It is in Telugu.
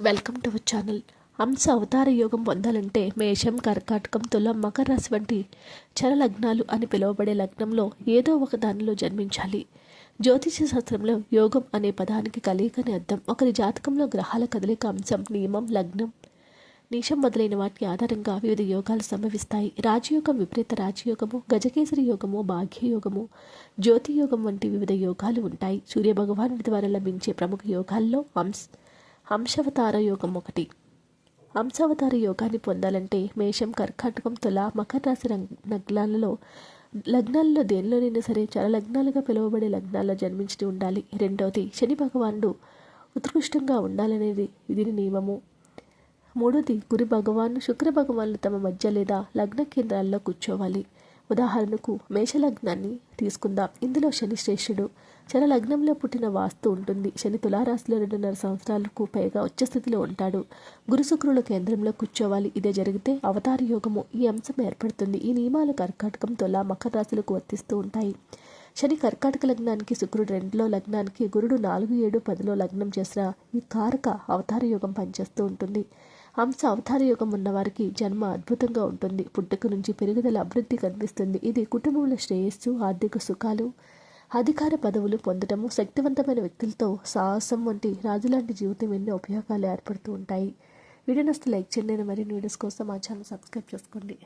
Welcome to our channel. హంస అవతార యోగం పొందాలంటే మేషం కర్కాటకం తులం మకర రాశి వంటి చర లగ్నాలు అని పిలువబడే లగ్నంలో ఏదో ఒక దానిలో జన్మించాలి. జ్యోతిష శాస్త్రంలో యోగం అనే పదానికి కలియకని అర్థం. ఒకరి జాతకంలో గ్రహాల కదలిక అంశం నియమం లగ్నం నిషం మొదలైన వాటి ఆధారంగా వివిధ యోగాలు సంభవిస్తాయి. రాజయోగం విపరీత రాజయోగము గజకేసరి యోగము భాగ్యయోగము జ్యోతి యోగం వంటి వివిధ యోగాలు ఉంటాయి. సూర్యభగవానుడి ద్వారా లభించే ప్రముఖ యోగాల్లో హంస్ హంసవతార యోగం ఒకటి. హంసావతార యోగాన్ని పొందాలంటే మేషం కర్కాటకం తుల మకర రాశి నగ్నాలలో లగ్నాలలో లగ్నాల్లో దేనిలోనైనా సరే చాలా లగ్నాలుగా పిలువబడే లగ్నాల్లో జన్మించి ఉండాలి. రెండవది శని భగవానుడు ఉత్కృష్టంగా ఉండాలనేది దీని నియమము. మూడోది గురు భగవాన్ శుక్ర భగవాన్లు తమ మధ్య లేదా లగ్న కేంద్రాల్లో కూర్చోవాలి. ఉదాహరణకు మేషలగ్నాన్ని తీసుకుందాం. ఇందులో శని శ్రేష్ఠుడు. శని లగ్నంలో పుట్టిన వాస్తు ఉంటుంది. శని తులారాశిలో రెండున్నర సంవత్సరాలకు పైగా ఉచ్చస్థితిలో ఉంటాడు. గురు శుక్రుల కేంద్రంలో కూర్చోవాలి. ఇదే జరిగితే అవతార యోగము ఈ అంశం ఏర్పడుతుంది. ఈ నియమాలు కర్కాటకం తుల మకర రాశులకు వర్తిస్తూ ఉంటాయి. శని కర్కాటక లగ్నానికి శుక్రుడు రెండులో లగ్నానికి గురుడు నాలుగు ఏడు పదిలో లగ్నం చేసిన ఈ కారక అవతార యోగం పనిచేస్తూ ఉంటుంది. హంస అవతార యోగం ఉన్నవారికి జన్మ అద్భుతంగా ఉంటుంది. పుట్టుక నుంచి పెరుగుదల అభివృద్ధి కనిపిస్తుంది. ఇది కుటుంబంలో శ్రేయస్సు ఆర్థిక సుఖాలు అధికార పదవులు పొందటము శక్తివంతమైన వ్యక్తులతో సాహసం వంటి రాజులాంటి జీవితం ఎన్నో ఉపయోగాలు ఏర్పడుతూ ఉంటాయి. వీడియో నస్తే లైక్ చేయండి. మరిన్ని వీడియోస్ కోసం మా ఛానల్ సబ్స్క్రైబ్ చేసుకోండి.